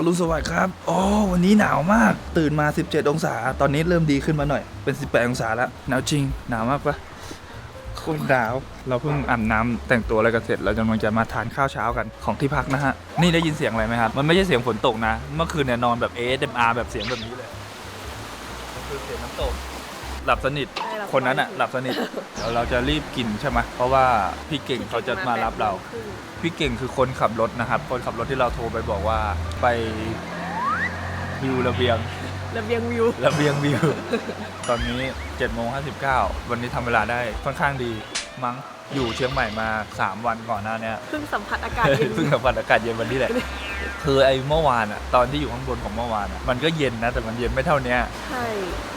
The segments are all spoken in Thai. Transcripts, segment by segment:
อรุณสวัสดิ์ครับโอ้วันนี้หนาวมาก ตื่นมา 17 องศา ตอนนี้เริ่มดีขึ้นมาหน่อย เป็น 18 องศาแล้ว หนาวจริง หนาวมากปะโคตรหนาว เราเพิ่งอาบน้ำแต่งตัวอะไรกันเสร็จ เรากำลังจะมาทานข้าวเช้ากันของที่พักนะฮะ นี่ได้ยินเสียงอะไรไหมครับ มันไม่ใช่เสียงฝนตกนะ เมื่อคืนเนี่ยนอนแบบ ASMR แบบเสียงแบบนี้เลย มันคือเสียงน้ำตก หลับสนิท ใช่หลับคนนั้นอะสนิท หลับสนิทเดี๋ยวเราจะรีบกินใช่ไหมเพราะว่าพี่เก่งเขาจะมารับเรา พี่เก่งคือคนขับรถนะครับ คนขับรถที่เราโทรไปบอกว่าไปวิวระเบียง ระเบียงวิว ระเบียงวิว ตอนนี้7จ็ดโมงห้วันนี้ทำเวลาได้ค่อนข้างดีมั้งอยู่เชียงใหม่มา 3 วันก่อนหน้าเนี้ย เพิ่งสัมผัสอากาศเย็น เพิ่งสัมผัสอากาศเย็นวันนี้แหละ คือไอ้เมื่อวานอะตอนที่อยู่ข้างบนของเมื่อวานอะมันก็เย็นนะ แต่มันเย็นไม่เท่าเนี้ยใช่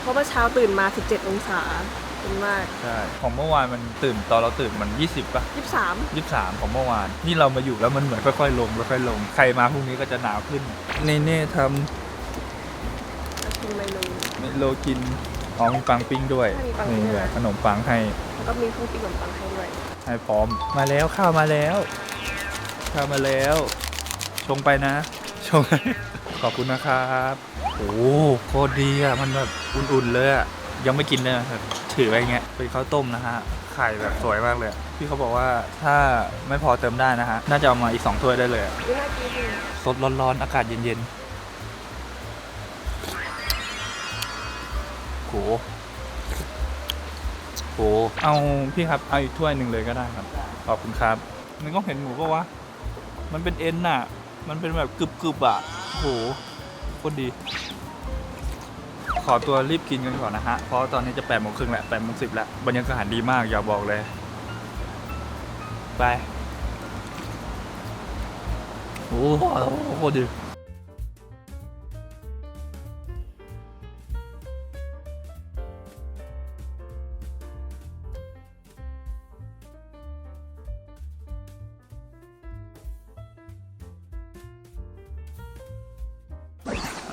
เพราะว่าเช้าตื่นมา 17 องศาเป็นมากใช่ของเมื่อวานมันตื่นตอนเราตื่นมัน 20ป่ะ23ยี่สามของเมื่อวาน นี่เรามาอยู่แล้วมันเหมือนค่อยๆลงค่อยๆลงใครมาพรุ่งนี้ก็จะหนาวขึ้นเน่เน่ทกินเมนูำเมโลกินอ๋อมีปังปิ้งด้วยมีปังปิ้นี่งด้วยแหละขนมปังให้แล้วก็มีเครื่องปิ้งขนมปังให้ด้วยให้พร้อมมาแล้วข้าวมาแล้ว ข้าวมาแล้ว ชงไปนะ ชง ขอบคุณนะครับโอ้โหโคตรดีอะ มันแบบอุ่นๆเลยอะ ยังไม่กินเลยนะครับถือไว้อย่างเงี้ยเป็นข้าวต้มนะฮะ ไข่แบบสวยมากเลย พี่เขาบอกว่าถ้าไม่พอเติมได้นะฮะ น่าจะเอามาอีกสองถ้วยได้เลยอะนี่น่ากินสดร้อนๆ อากาศเย็นๆโหโหเอาพี่ครับ เอาอีกถ้วยหนึ่งเลยก็ได้ครับ ขอบคุณครับมันก็เห็นหมูปะวะ มันเป็นเอ็นน่ะ มันเป็นแบบกรึบๆอะโหโคตรดี ขอตัวรีบกินกันก่อนนะฮะ เพราะตอนนี้จะแปดโมงครึ่งแหละแปดโมงสิบแล้ว บรรยากาศดีมากอย่าบอกเลย ไป โอ้โหโคตรดี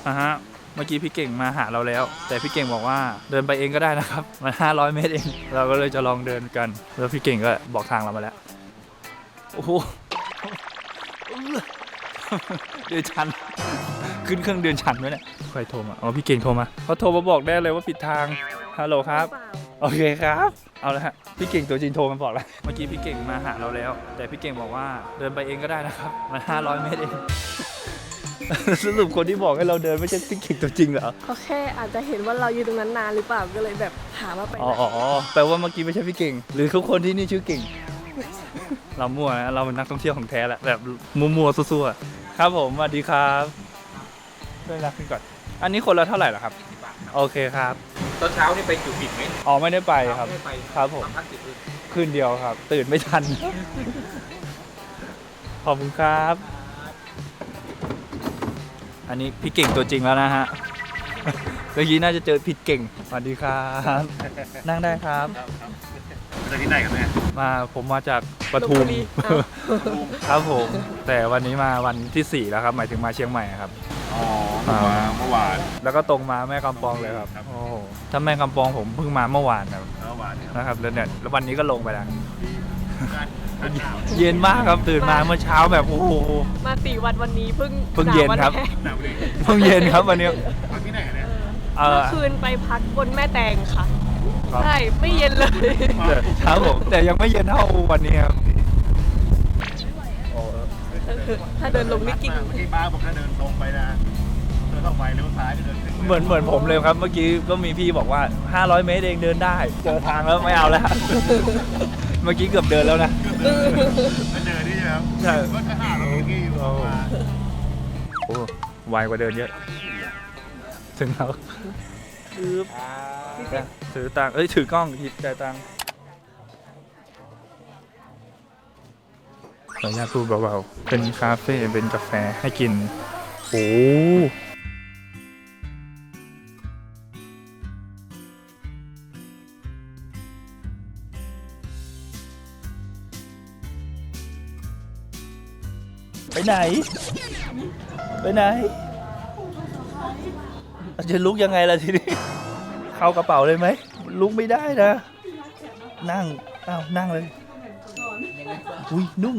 อะฮะเมื่อกี้พี่เก่งมาหาเราแล้ว แต่พี่เก่งบอกว่าเดินไปเองก็ได้นะครับมัน500 เมตรเอง เราก็เลยจะลองเดินกัน แล้วพี่เก่งก็บอกทางเรามาแล้ว โอ้โหเดินชัน ขึ้นเครื่องเดินชันไหมเนี่ยใครโทรมาอ๋อพี่เก่งโทรมาเขาโทรมาบอกได้เลยว่าผิดทางฮัลโหลครับ โอเคครับเอาละฮะพี่เก่งตัวจริงโทรมาบอกแล้วเมื่อกี้พี่เก่งมาหาเราแล้ว แต่พี่เก่งบอกว่าเดินไปเองก็ได้นะครับมัน500 เมตรเอง สรุปคนที่บอกให้เราเดินไม่ใช่พี่เก่งตัวจริงเหรอเขาแค่อาจจะเห็นว่าเราอยู่ตรงนั้นนานหรือเปล่าก็เลยแบบถามว่าไปไหนอ๋ออ๋อแปลว่าเมื่อกี้ไม่ใช่พี่เก่ง หรือทุกคนที่นี่ชื่อเก่ง เรามั่วนะเราเป็นนักท่องเที่ยวของแท้แหละแบบมัวๆซั่วๆครับผมสวัสดีครับด้วยรักขึ้นก่อน อันนี้คนละเท่าไหร่เหรอครับ โอเคครับตอนเช้านี่ไปจุดผิดไหมอ๋อไม่ได้ไปครับ ไม่ได้ไปครับผม พักติดเลยคืนเดียวครับ ตื่นไม่ทัน ขอบคุณครับ อันนี้พี่เก่งตัวจริงแล้วนะฮะเมื่อกี้น่าจะเจอผิดเก่งสวัสดีครับ นั่งได้ครับ มาจากที่ไหนกันเนี่ยมาผมมาจากปทุมลพบุรีอ้าวครับผม แต่วันนี้มาวันที่ 4 แล้วครับ หมายถึงมาเชียงใหม่ครับ อ๋อผมมาเมื่อวานแล้วก็ตรงมาแม่กำปองเลยครับครับ โอ้โหถ้าแม่กำปองผมเพิ่งมาเมื่อวานครับเมื่อวานเนี่ยนะครับแล้วเนี่ยแล้ววันนี้ก็ลงไปแล้วอากาศหนาว เย็นมากครับตื่นมาเมื่อเช้าแบบโอ้โห มาสี่วันวันนี้เพิ่งเพิ่งเย็นสามวัครับแกหนาวเลยเพิ่งเย็นครับวันนี้พักที่ไหนกันเนี่ยเอเมื่ออคืนไปพักบนแม่แตงค่ะครับใช่ไม่เย็นเลยครับผมแต่ยังไม่เย็นเท่าวันนี้ครับโอ้ถ้าเดินลงนี่กิ่งเมื่อกี้ป้าบอกถ้าเดินตรงไปนะเดินเข้าไปเลี้ยวซ้ายจะเดินถึงเหมือนเหมือนผมเลยครับ เมื่อกี้ก็มีพี่บอกว่า 500 เมตรเองเดินได้ เจอทางแล้วไม่เอาแล้ว เมื่อกี้เกือบเดินแล้วนะมาเดินนี่ใช่ไหมครับใช่ก็ถ้าหาเราเมื่อกี้อยู่มาโอ้ไวกว่าเดินเยอะ ถึงแล้วอึ๊บถือตังค์เอ้ย ถือกล้องหยิบจ่ายตังค์ขออนุญาตพูดเบาๆ เป็นคาเฟ่ เป็นกาแฟให้กิน โอ้ ไปไหน ไปไหนจะลุกยังไงล่ะทีนี้ เข้ากระเป๋าเลยไหม ลุกไม่ได้นะ นั่งอ้าวนั่งเลย อุ้ยนุ่ม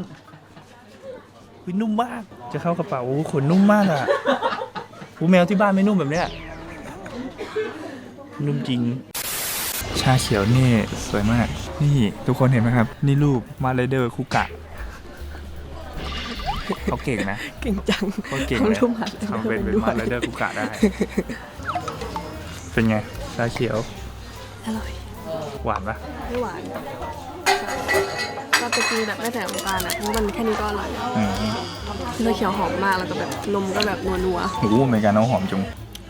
อุ๊ยนุ่มมาก จะเข้ากระเป๋าโอ้ขนนุ่มมากอะหูแมวที่บ้านไม่นุ่มแบบเนี้ย นุ่มจริง ชาเขียวนี่สวยมาก นี่ทุกคนเห็นไหมครับ นี่รูปมาเลเดอร์คุกะ เขาเก่งนะเก่งจังเขาเก่งเลยทำทุกอย่างทำเป็นเป็นมาเลเดอร์คุกะได้ เป็นไงชาเขียว อร่อย หวานปะไม่หวานก็จะกินแบบไม่แต่น้ำตาลอะเพราะมันแค่นี้ก็อร่อยแล้วอืมเนื้อเขียวหอมมากแล้วก็แบบนมก็แบบนัวโอ้โหอเมริกาโน่หอมจุง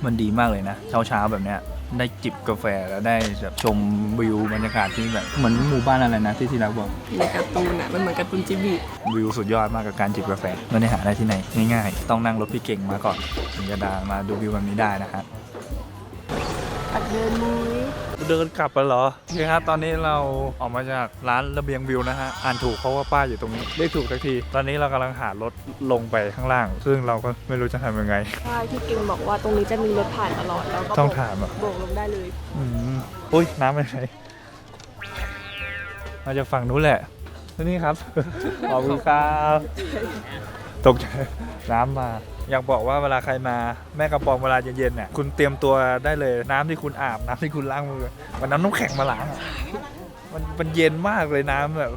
มันดีมากเลยนะเช้าเช้าๆแบบเนี้ย ได้จิบกาแฟแล้วได้แบบชมวิวบรรยากาศที่แบบเหมือนหมู่บ้านอะไรนะที่ที่รักบอกในการ์ตูนอะมันเหมือนการ์ตูนจิบีวิวสุดยอดมากกับการจิบกาแฟไม่ได้หาได้ที่ไหนง่ายๆ ต้องนั่งรถพี่เก่งมาก่อนถึงจะดามาดูวิวแบบนี้ได้นะฮะ ปัดเดินมุ้ยเดินกลับไปเหรอโอเคครับตอนนี้เราออกมาจากร้านระเบียงวิวนะฮะ อ่านถูกเพราะว่าป้ายอยู่ตรงนี้เรียกถูกสักที ตอนนี้เรากำลังหารถลงไปข้างล่าง ซึ่งเราก็ไม่รู้จะทำยังไง ใช่ที่เก่งบอกว่าตรงนี้จะมีรถผ่านตลอดแล้วก็ต้องถามอะโบกลงได้เลย อืมอุ้ยน้ำไปไหนมาจากฝั่งนู้นแหละนี่ครับ ขอบคุณครับตกใจน้ำมา อยากบอกว่าเวลาใครมาแม่กระปองเวลาเย็นๆเนี่ยคุณเตรียมตัวได้เลยน้ำที่คุณอาบน้ำที่คุณล้างมือมันน้ำน้ำแข็งมาล้างอะมันมันเย็นมากเลยน้ำแบบ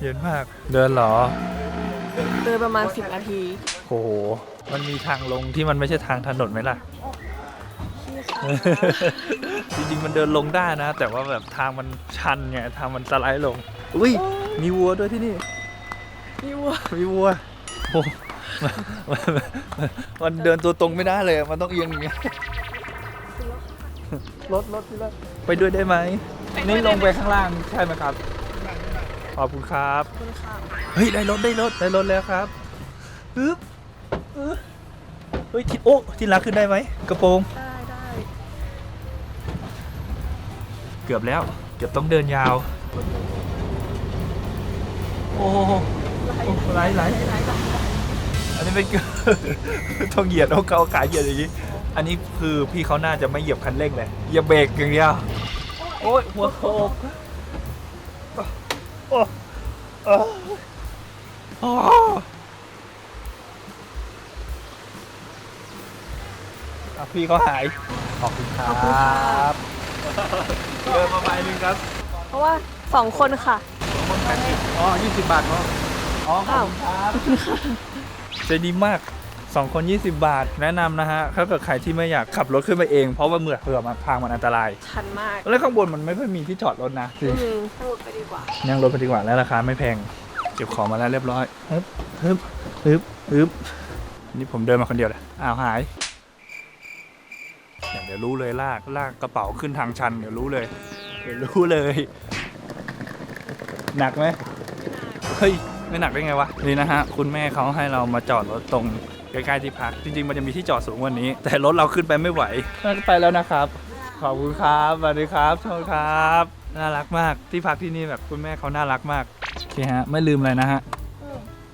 เย็นมาก เดินเหรอ เดินประมาณ10นาทีโอ้โหมันมีทางลงที่มันไม่ใช่ทางถนนไหมล่ะจริงๆมันเดินลงได้นะ แต่ว่าแบบทางมันชันไงทางมันสไลด์ลง อุ้ยมีวัวด้วยที่นี่นี่วัวมีวัวโอ้ มันมันมันเดินตัวตรงไม่ได้เลยอะมันต้องเอียงอย่างเงี้ยรถรถพี่รถไปด้วยได้ไหม นี่ลงไปข้างล่างใช่ไหมครับ ขอบคุณครับคุณค่ะเฮ้ย ได้รถได้รถได้รถแล้วครับฮึบฮึบเฮ้ยที่โอ้ที่รักขึ้นได้ไหม กระโปรง ได้ได้ เกือบแล้ว เกือบต้องเดินยาว โอ้โหไหลไหล อันนี้เป็น ต้องเหยียดเอาเกาขาเหยียดอย่างนี้ อันนี้คือพี่เขาน่าจะไม่เหยียบคันเร่งเลยเหยียบเบรกอย่างเดียว โอ้ยหัวโขกโอ้โอ้โอ้อะพี่เขาหาย ขอบคุณครับเดินมาใบหนึ่งครับเพราะว่า2คนค่ะ คนแปดสิบอ๋อยี่สิบบาทเนาะอ๋อขอบคุณครับ ใจดีมากสองคน 20 บาท แนะนำนะฮะถ้าเกิดใครที่ไม่อยากขับรถขึ้นไปเองเพราะว่าเมื่อเผื่อมาทางมันอันตราย ชันมาก แล้วข้างบนมันไม่ค่อยมีที่จอดรถนะอืมตั้งรถไปดีกว่า นั่งรถไปดีกว่าแล้วราคาไม่แพงเก็บของมาแล้วเรียบร้อยฮึบฮึบฮึบฮึบนี่ผมเดินมาคนเดียวเลยอ้าวหายเดี๋ยวรู้เลยลากลากกระเป๋าขึ้นทางชันเดี๋ยวรู้เลย เดี๋ยวรู้เลย หนักไหมเฮ้ย ไม่หนักได้ไงวะ นี่นะฮะ คุณแม่เขาให้เรามาจอดรถตรงใกล้ๆที่พัก จริงๆ มันจะมีที่จอดสูงกว่านี้ แต่รถเราขึ้นไปไม่ไหวไปแล้วนะครับ ขอบคุณครับสวัสดีครับโชคครับ น่ารักมากที่พักที่นี่แบบคุณแม่เขาน่ารักมากโอเคฮะไม่ลืมเลยนะฮะ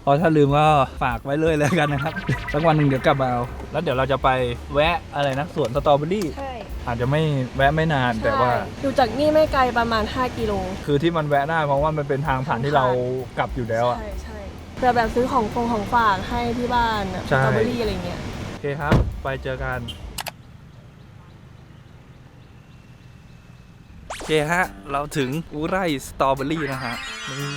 เพราะถ้าลืมก็ฝากไว้เลยแล้วกันนะครับสักวันหนึ่งเดี๋ยวกลับมาเอาแล้วเดี๋ยวเราจะไปแวะอะไรนะสวนสตรอเบอรี่ใช่ อาจจะไม่แวะไม่นานแต่ว่า อยู่จากนี่ไม่ไกลประมาณ 5 กิโล คือที่มันแวะได้เพราะว่ามันเป็นทางผ่านที่เรากลับอยู่แล้วอะใช่ใช่เพื่อแบบซื้อของฟงของฝากให้ที่บ้านอะสใช่ ตรอเบอรี่อะไรเงี้ย โอเคครับ ไปเจอกัน โอเคฮะ เราถึงอุไรสตรอเบอรี่นะฮะ นี่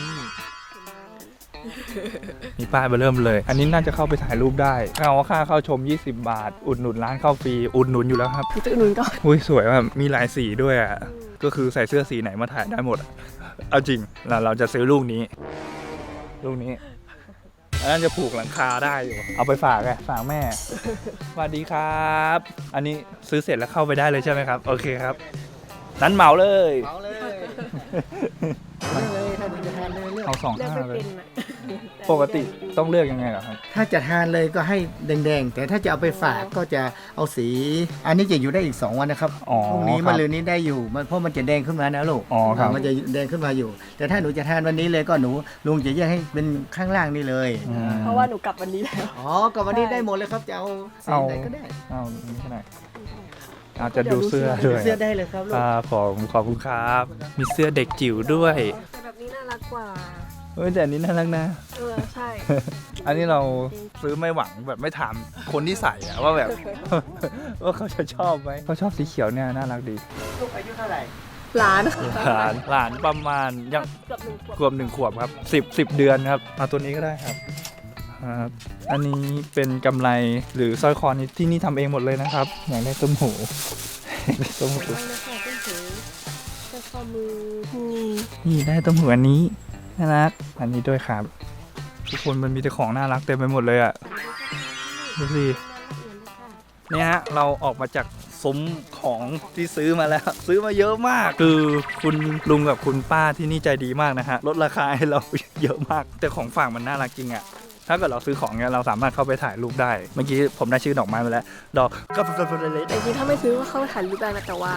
มีป้ายมาเริ่มเลย อันนี้น่าจะเข้าไปถ่ายรูปได้เอาค่าเข้าชม 20 บาท อุดหนุนร้านเข้าฟรี อุดหนุนอยู่แล้วครับจะอุดหนุนก่อนอุ้ยสวยมากมีหลายสีด้วยอะ ก็คือใส่เสื้อสีไหนมาถ่ายได้หมดอะเอาจริงเราเราจะซื้อลูกนี้ ลูกนี้ อันนั้นจะผูกหลังคาได้อยู่ เอาไปฝากไงฝากแม่ สวัสดีครับ อันนี้ซื้อเสร็จแล้วเข้าไปได้เลยใช่ไหมครับ โอเคครับ นั้นเหมาเลย เอาเลยเลือกเลยถ้าจะทานเลยเลือกเอาสองเลือกห้าไม่เลย เป็นอะ ปกติต้องเลือกยังไงเหรอครับ ถ้าจะทานเลยก็ให้แดงๆ แต่ถ้าจะเอาไปฝากก็จะเอาสี อันนี้จะอยู่ได้อีก 2 วันนะครับอ๋อพรุ่งนี้ครับมะรืนนี้ได้อยู่มันเพราะมันจะแดงขึ้นมานะลูกอ๋อครับ มันจะแดงขึ้นมาอยู่ แต่ถ้าหนูจะทานวันนี้เลยก็หนูลุงจะแยกให้เป็นข้างล่างนี่เลยอืม เพราะว่าหนูกลับวันนี้แล้ว อ๋อกับวันนี้ได้หมดเลยครับจะเอาสีเอา ไหนก็ได้เอานี่ขนาดอาจจะดูเสื้อด้วยเสื้อได้เลยครับลูกครับผมขอบคุณครับ มีเสื้อเด็กจิ๋วด้วย แต่แบบนี้น่ารักกว่า เฮ้ยแต่อันนี้น่ารักนะ เออใช่ อันนี้เราซื้อไม่หวังแบบไม่ถามคนที่ใส่อะว่าแบบ ว่าเขาจะชอบไหมเขาชอบสีเขียวเนี่ยน่ารักดีลูกอายุเท่าไหร่หลานหลานหลานประมาณยังเกือบหนึ่งขวบขวบหนึ่งขวบครับสิบสิบเดือนครับเอาตัวนี้ก็ได้ครับครับอันนี้เป็นกำไรหรือสร้อยคอนี้ที่นี่ทำเองหมดเลยนะครับ อยากได้ต้มหูอยากได้ต้มหูไม่นะคะเป็นหูเป็นข้อมือนี่นี่ได้ต้มหูอันนี้ น่ารัก อันนี้ด้วยครับ ทุกคนมันมีแต่ของน่ารักเต็มไปหมดเลยอะดูสิเนี่ยฮะ เราออกมาจากซุ้มของที่ซื้อมาแล้ว ซื้อมาเยอะมาก คือคุณลุงกับคุณป้าที่นี่ใจดีมากนะฮะ ลดราคาให้เราเยอะมาก แต่ของฝากมันน่ารักจริงอะถ้าเกิดเราซื้อของเนี่ยเราสามารถเข้าไปถ่ายรูปได้ เมื่อกี้ผมได้ชื่อดอกไม้มาแล้ว ดอกก็เป็นเล็กแต่จริงๆถ้าไม่ซื้อก็เข้าไปถ่ายรูปได้นะแต่ว่า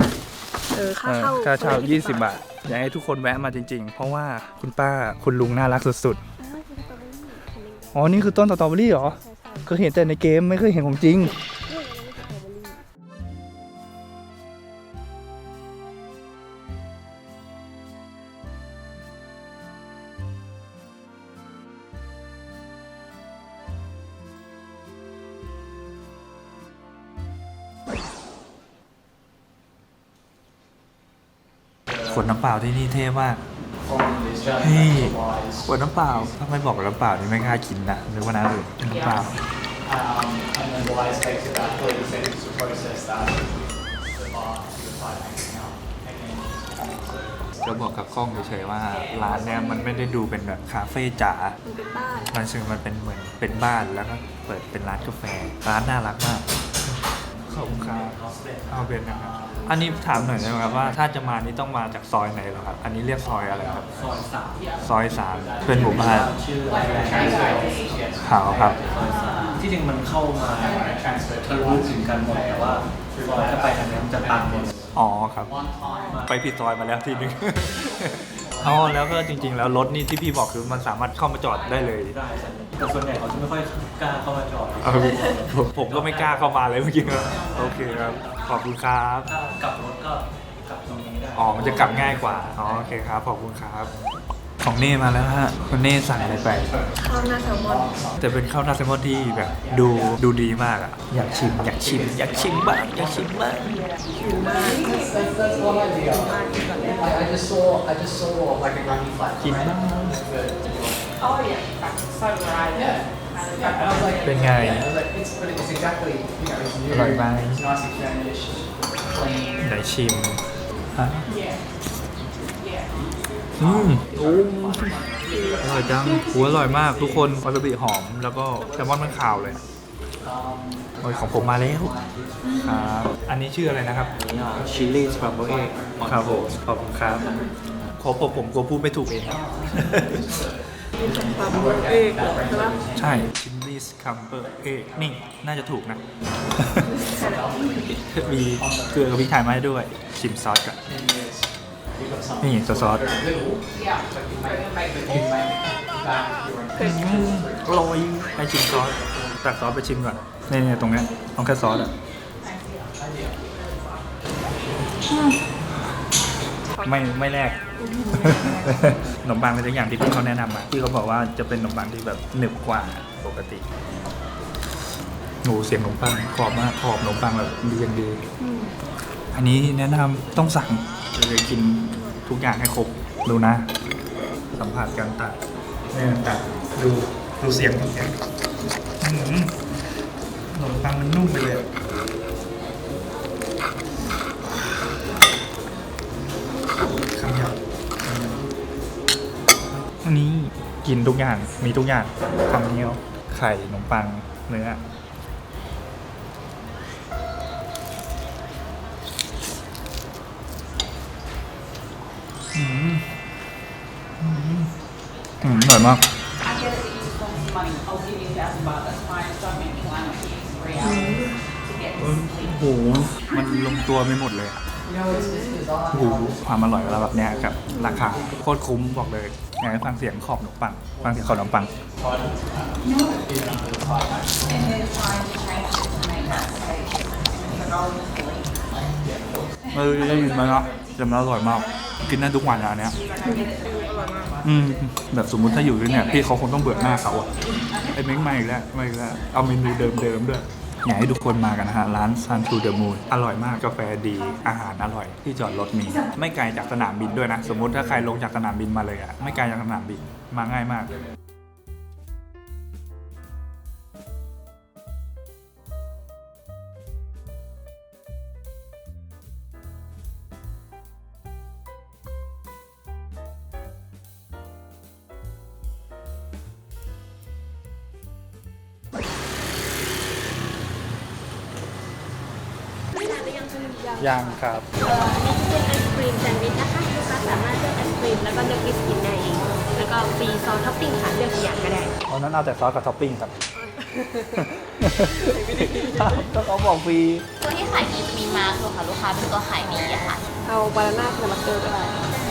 เออค่าเออเข้าค่าเช่าคนละ20 บาท อยากให้ทุกคนแวะมาจริง ๆ เพราะว่าคุณป้าคุณลุงน่ารักสุดอ่าเป็นสตรอเบอรี่อันนี้ๆอ๋อ นี่คือต้นสตรอเบอรี่เหรอใช่ใช่เคยเห็นแต่ในเกมไม่เคยเห็นของจริง ปล่าที่นี่เท่มากเฮ้ยขวดน้ำเปล่าถ้าไม่บอกน้ำเปล่านี่ไม่กล้ากินนะนึกว่าน้ำอื่นน้ำเปล่า Um, and then the wise takes about 30 seconds to process that. The bar to the five bank account. And then จะบอกกับกล้องเฉยๆว่าร้านเนี้ยมันไม่ได้ดูเป็นแบบคาเฟ่จ๋า มันเป็นบ้าน มันซึ่งมันเป็นเหมือนเป็นบ้านแล้วก็เปิดเป็นร้านกาแฟ ร้านน่ารักมาก ขอบคุณครับ เอาเป็นนะครับ อันนี้ถามหน่อยได้ไหมครับว่าถ้าจะมานี่ต้องมาจากซอยไหนเหรอครับ อันนี้เรียกซอยอะไรครับ ซอยสามซอยสามเป็นหมู่บ้านชื่อแรงแขาวครับ ที่จริงมันเข้ามาทะลุถึงกันหมดแต่ว่าซอยถ้าไปทางนี้มันจะตันหมดอ๋อครับ ไปผิดซอยมาแล้วทีนึงอ๋อแล้วก็จริง ๆ แล้วรถนี่ที่พี่บอกคือมันสามารถเข้ามาจอดได้เลยได้แต่ส่วนใหญ่เขาจะไม่ค่อยกล้าเข้ามาจอดเอาผมผมก็ไม่กล้าเข้ามาเลยเมื่อกี้ครับโอเคครับ ขอบคุณครับ ถ้ากลับรถก็กลับตรงนี้ได้อ๋อ มันจะกลับง่ายกว่า อ๋อ โอเคครับ ขอบคุณครับ ของเน่มาแล้วฮะคุณเน่สั่งอะไรไป ข้าวหน้าแซลมอนแต่เป็นข้าวหน้าแซลมอนที่แบบดูดูดีมากอะ อยากชิม อยากชิม อยากชิมบ้าง อยากชิมบ้าง I just saw I just saw like a running flat กินบ้าง Oh yeah, so right. Yeah. I was like เป็นไง I was like it's but it's exactly you know it's new อร่อยไหม it's nice and famished clean ไหนชิมฮะ Yeah. Yeah. อืมโอ้อร่อยจังหัวอร่อยมากทุกคนวาซาบิหอม แล้วก็แซลมอนมันขาวเลยโอ้ยของผมมาแล้วครับอันนี้ชื่ออะไรนะครับชิลลี่สครัมเบิลเอ็กครับผมขอบคุณครับขอผมผมกลัวพูดไม่ถูกเองครับ ความเบอร์เอกเหรอใช่ปะใช่ชิมลี่สคัมเบอร์เอกนี่น่าจะถูกนะ มีเกลือกับพริกไทยมาให้ด้วย ชิมซอสก่อนนี่ซอสซอส Yeah. อร่อยให้ชิมซอสตักซอสไปชิมก่อนนี่นี่ตรงเนี้ยต้องแค่ซอสอะ ไม่ไม่แรกขนมปังเป็นตัวอย่างที่พี่เขาแนะนำมาที่เขาบอกว่าจะเป็นขนมปังที่แบบหนึบกว่าปกติโหเสียงขนมปังกรอบมากกรอบขนมปังแบบดีอย่างดี อันนี้แนะนำต้องสั่งเลยกินทุกอย่างให้ครบดูนะ สัมผัสการตัดเนี่ยตัดดูดูเสียงของแกอื้อหือขนมปังมันนุ่มไปเลยอะ กินทุกอย่างมีทุกอย่างความเนี้ยวไข่ขนมปังเนื้ออืมอร่อยมาก โอ้โห มันลงตัวไม่หมดเลยโอ้โหความอร่อยเวลาแบบเนี้ยกับราคาโคตรคุ้มบอกเลยากให้ฟังเสียงขอบขนมปัง ฟังเสียงขอบขนมปัง And they're trying to change it to make that stage. The roll is fully. เออได้ยินไหมเนาะแต่มันอร่อยมาก กินได้ทุกวันอะอันเนี้ยอืม แบบสมมุติถ้าอยู่ที่เนี่ย พี่เขาคงต้องเบื่อหน้าเขาอะไอ้เม้งมาอีกแล้วมาอีกแล้ว เอาเมนูเดิมๆด้วย อยากให้ทุกคนมากันนะฮะ ร้านซันทูเดอะมูนอร่อยมากกาแฟดีอาหารอร่อย ที่จอดรถมี ไม่ไกลจากสนามบินด้วยนะ สมมติถ้าใครลงจากสนามบินมาเลยอะไม่ไกลจากสนามบินมาง่ายมาก ยังครับเป็นไอศครีมแซนด์วิชนะคะลูกค้าสามารถเลือกไอศครีมแล้วก็เลือกบิสกิตได้เองแล้วก็ฟรีซอสท็อปปิ้งค่ะเลือกกี่อย่างก็ได้ตอนนั้นเอาแต่ซอสกับท็อปปิ้งครับก็เขาบอกฟรีตัวที่ขายดีจะมีมาร์คค่ะลูกค้าเป็นตัวขายดีอะค่ะ เอาบานาน่าคาราเมลก็ได้อะ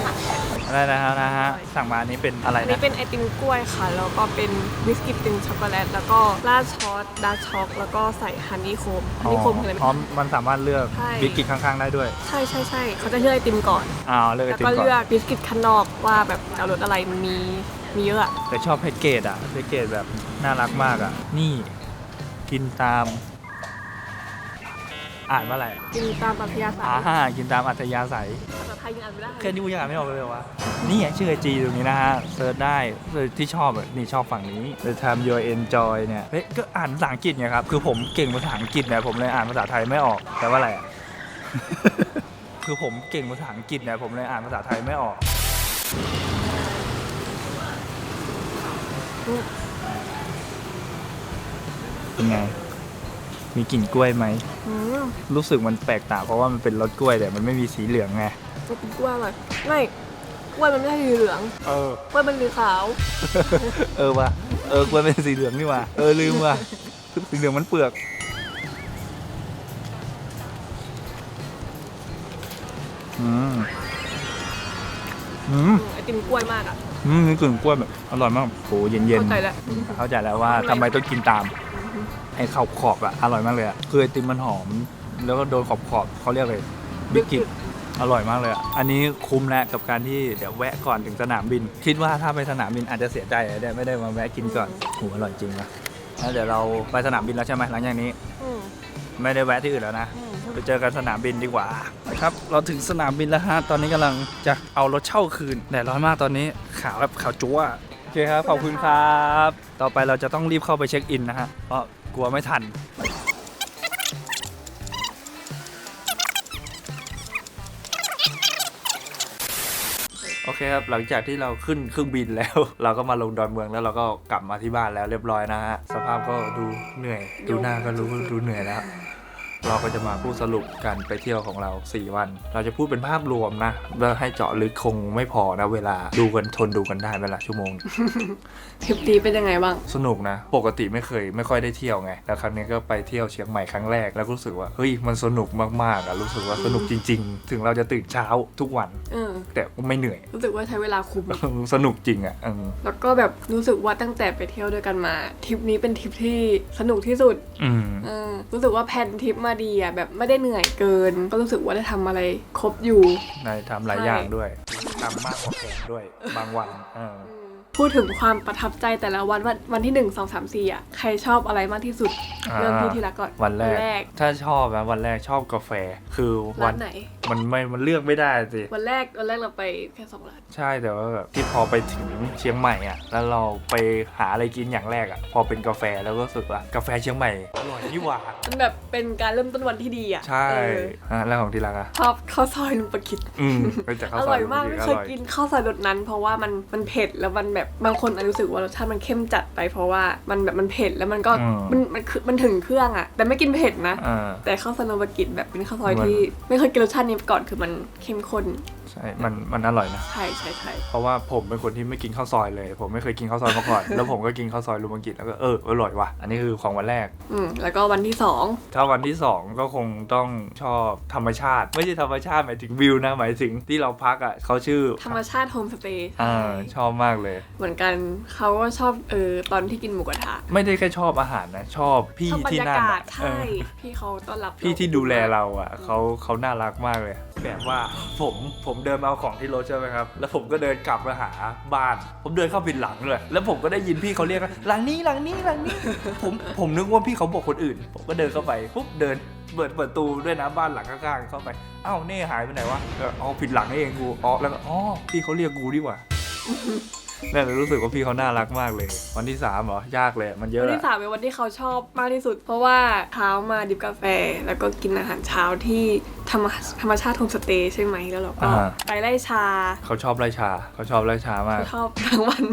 ไรนะครับนะฮะ สั่งมาอันนี้เป็นอะไรอันนะ นี้เป็นไอติมกล้วยค่ะ แล้วก็เป็นบิสกิตติมช็อกโกแลต แล้วก็ราดช็อตดาร์กช็อก แล้วก็ใส่ฮันนี่โคมฮันนี่โคมคืออะไรอ๋อไหมมันสามารถเลือกใช่ บิสกิตข้างๆได้ด้วยใช่ใช่ใช่เขาจะเลือกไอติมก่อน อ้าวเลือกไอแล้วติมก็ก่อเลือกนบิสกิตข้างนอกว่าแบบจะเอารสอะไรมันมีมีเยอะอะแต่ชอบแพ็กเกจอะแพ็กเกจแบบน่ารักมากอะนี่ กินตาม อ่านว่าอะไรกินตามปัทยาสายอ่ากินตามอัธยาศัยภาษาไทยยังอ่านไม่ได้แค่นี้กูยังอ่านไม่ออกเลยเหรอวะนี่ไงชื่อไอจีตรงนี้นะฮะเซิร์ชได้เลยที่ชอบอะนี่ชอบฝั่งนี้ The time you enjoy เนี่ยเฮ้ยก็อ่านภาษาอังกฤษไงครับคือผมเก่งภาษาอังกฤษเนี่ยผมเลยอ่านภาษาไทยไม่ออกแต่ว่าอะไรอะคือผมเก่งภาษาอังกฤษเนี่ยผมเลยอ่านภาษาไทยไม่ออกเป็นไง มีกลิ่นกล้วยไหมอืม รู้สึกมันแปลกต่างเพราะว่ามันเป็นรสกล้วยแต่มันไม่มีสีเหลืองไงจะกินกล้วยอร่อยไม่กล้วยมันไม่ใช่สีเหลืองเออกล้วยมันสีขาว เออว่ะเออกล้วยเป็นสีเหลืองนี่ว่ะเออลืมว่ะสีเหลืองมันเปลือกอืมอืมไอติมกล้วยมากอะอืมนี่กลิ่นกล้วยแบบอร่อยมากโหเย็นเย็นเข้าใจแล้วเข้าใจแล้วว่าทำไมต้องกินตาม ไอ้ขอบขอบๆอะอร่อยมากเลยอะคือไอติมมันหอม แล้วก็โดนขอบขอบๆเขาเรียกเลยบิ๊กกิอร่อยมากเลยอะอันนี้คุ้มแล้วกับการที่เดี๋ยวแวะก่อนถึงสนามบิน คิดว่าถ้าไปสนามบินอาจจะเสียใจอะเดี๋ยวไม่ได้มาแวะกินก่อนโหอร่อยจริงนะแล้วเดี๋ยวเราไปสนามบินแล้วใช่ไหมหลังจากนี้ อืมไม่ได้แวะที่อื่นแล้วนะ อืมไปเจอกันสนามบินดีกว่าครับ เราถึงสนามบินแล้วฮะ ตอนนี้กำลังจะเอารถเช่าคืนแดดร้อนมากตอนนี้ ขาวแบบขาวจั๊วโอเคครับ ขอบคุณครับ ต่อไปเราจะต้องรีบเข้าไปเช็คอินนะฮะ เพราะ กลัวไม่ทัน โอเคครับ หลังจากที่เราขึ้นเครื่องบินแล้ว เราก็มาลงดอนเมืองแล้วเราก็กลับมาที่บ้านแล้วเรียบร้อยนะฮะ สภาพก็ดูเหนื่อย ดูหน้าก็รู้ดูเหนื่อยแล้ว เราก็จะมาพูดสรุปการไปเที่ยวของเรา 4 วัน เราจะพูดเป็นภาพรวมนะแล้วให้เจาะลึกคงไม่พอนะเวลาดูกันทนดูกันได้เวลาชั่วโมง ทริปนี้เป็นยังไงบ้าง สนุกนะ ปกติไม่เคยไม่ค่อยได้เที่ยวไง แล้วครั้งนี้ก็ไปเที่ยวเชียงใหม่ครั้งแรก แล้วก็รู้สึกว่า เฮ้ย มันสนุกมากๆอะรู้สึกว่าสนุกจริง ๆ ถึงเราจะตื่นเช้าทุกวัน เออ แต่ก็ไม่เหนื่อย รู้สึกว่าใช้เวลาคุ้ม สนุกจริงอะเออแล้วก็แบบรู้สึกว่าตั้งแต่ไปเที่ยวด้วยกันมาทริปนี้เป็นทริปที่สนุกที่สุดอืม เออรู้สึกว่าแพลนทริปมาดีอะแบบไม่ได้เหนื่อยเกิน ก็รู้สึกว่าได้ทำอะไรครบอยู่ นายทำหลายอย่างด้วยทำมากกว่าแผนด้วย บางวันเออพูดถึงความประทับใจแต่ละวันวันวันที่หนึ่งสองสามสี่อะใครชอบอะไรมากที่สุดอ่าเริ่มที่ที่รักก่อนวันแรก ถ้าชอบนะวันแรกชอบกาแฟ คือวัร้านนไหน มันไม่มันเลือกไม่ได้สิวันแรกวันแรกเราไปแค่สองร้านใช่แต่ว่าแบบที่พอไปถึงเชียงใหม่อะ แล้วเราไปหาอะไรกินอย่างแรกอะ พอเป็นกาแฟแล้วก็รู้สึกว่ากาแฟเชียงใหม่อร่อยนี่หว่ามันแบบเป็นการเริ่มต้นวันที่ดีอะใช่เอออะแล้วของที่รักอะชอบข้าวซอยลุงประคิดอืมไปจากข้าวอซร่ออยยมากจริไม่งๆเคยอร่อยกินข้าวซอยรสนั้น เพราะว่ามันมันเผ็ดแล้วมันแบบบางคนอาจจะรู้สึกว่ารสชาติมันเข้มจัดไป เพราะว่ามันแบบมันเผ็ดแล้วมันก็อืมมันมันคือมันถึงเครื่องอะ แต่ไม่กินเผ็ดนะอ่าแต่ข้าวซอยนมกิจแบบเป็นข้าวซอยมันที่ไม่เคยกินรสชาตินี้มาก่อนคือมันเข้มข้นใช่ มันมันอร่อยนะ ใช่ใช่ใช่เพราะว่าผมเป็นคนที่ไม่กินข้าวซอยเลย ผมไม่เคยกินข้าวซอยมาก่อน แล้วผมก็กินข้าวซอยลูมังกิแล้วก็เอออร่อยว่ะ อันนี้คือของวันแรก อืมแล้วก็วันที่สองถ้าวันที่2ก็คงต้องชอบธรรมชาติ ไม่ใช่ธรรมชาติหมายถึงวิวนะหมายถึงที่เราพักอะเขาชื่อธรรมชาติโฮมสเตย์อ่าชอบมากเลย เหมือนกันเขาก็ชอบเออตอนที่กินหมูกระทะไม่ได้แค่ชอบอาหารนะชอบพี่ชอบบรที่รยานั่นกาศอะใช่เออพี่เขาต้อนรับพี่ที่ดูแลเราอะเขาเขาน่ารักมากเลย แบบว่าผมผมผมเดินมาเอาของที่รถใช่ไหมครับ แล้วผมก็เดินกลับมาหาบ้าน ผมเดินเข้าผิดหลังเลย แล้วผมก็ได้ยินพี่เขาเรียกว่าหลังนี้หลังนี้หลังนี้ ผมผมนึกว่าพี่เขาบอกคนอื่น ผมก็เดินเข้าไปปุ๊บเดินเปิดเปิดตูด้วยนะบ้านหลังข้างๆเข้าไปอ้าวเน่หายไปไหนวะเอออ๋อผิดหลังเองกูอ๋อแล้วก็อ๋อพี่เขาเรียกกูดีกว่า นั่นเลยรู้สึกว่าพี่เขาน่ารักมากเลย วันที่สามเหรอยากเลยมันเยวัอะนอะที่สามเป็นวันที่เขาชอบมากที่สุด เพราะว่าเช้ามาดิบกาแฟ แล้วก็กินอาหารเช้าที่ธรรมธรรมชาติโฮมสเตย์ใช่ไหมแล้วเราก็อ่าไปไล่ชาเขาชอบไล่ชาเขาชอบไล่ชามากเขาชอบทั้งวัน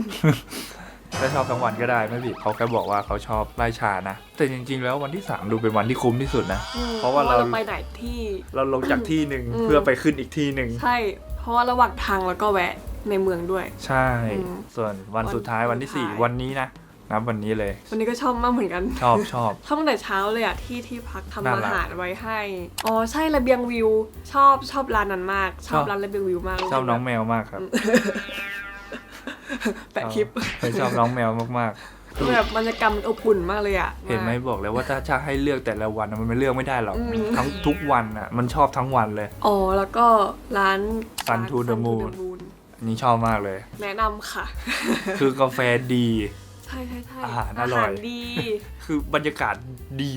ถ้าชอบทั้งวันก็ได้ไม่ผิดเขาแค่บอกว่าเขาชอบไล่ชานะแต่จริง ๆ แล้ววันที่ 3 ดูเป็นวันที่คุ้มที่สุดนะ เพราะว่าเรา ไปไหนที่ เราลงจากที่หนึ่งอืม เพื่อไปขึ้นอีกที่หนึ่งใช่ เพราะว่าระหว่างทางแล้วก็แวะ ในเมืองด้วย ใช่ อืมส่วนวันสุดท้ายวัวันนที่ สุดท้าย 4 วันนี้นะนับวันนี้เลย วันนี้ก็ชอบมากเหมือนกันชอบชอบ ชอบตั้งแต่เช้าเลยอะที่ที่พักทำน่าอารักหารไว้ให้ อ๋อใช่ระเบียงวิว ชอบชอบร้านนั้นมากชอบชอบร้านระเบียงวิวมากชอบน้องแมวมากครับแปะคลิปเคยชอบน้องแมวมากแบบบรรยากาศมันอบอุ่นมากเลยอะๆเห็นไหมบอกแล้วว่าถ้าจะให้เลือกแต่ละวันน่ะมันไม่เลือกไม่ได้หรอกอืม ทั้งทุกวันอะมันชอบทั้งวันเลย อ๋อแล้วก็ร้าน Sun to the Moon อั นนี้ชอบมากเลย แนะนำค่ะ คือกาแฟดี ใช่ใช่ใช่อาหารอร่อย ดี คือบรรยากาศดี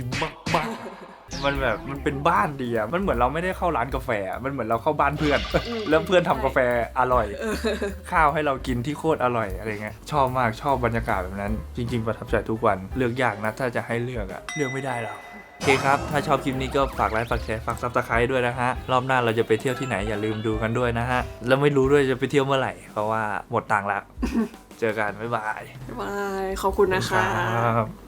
มากๆ มันแบบมันเป็นบ้านดีอะมันเหมือนเราไม่ได้เข้าร้านกาแฟอะมันเหมือนเราเข้าบ้านเพื่อนแล้วเพื่อนทำกาแฟอร่อย ข้าวให้เรากินที่โคตรอร่อยอะไรเงี้ยชอบมากชอบบรรยากาศแบบนั้น จริง ๆ ประทับใจทุกวันเลือกยากนะถ้าจะให้เลือกอะเลือกไม่ได้หรอก โอเคครับ ถ้าชอบคลิปนี้ก็ฝากไลค์ฝากแชร์ฝากซับสไครต์ด้วยนะฮะ รอบหน้าเราจะไปเที่ยวที่ไหนอย่าลืมดูกันด้วยนะฮะ แล้วไม่รู้ด้วยจะไปเที่ยวเมื่อไหร่ เพราะว่าหมดตังค์แล้วเจอกัน บ๊ายบาย บาย ขอบคุณนะคะครับ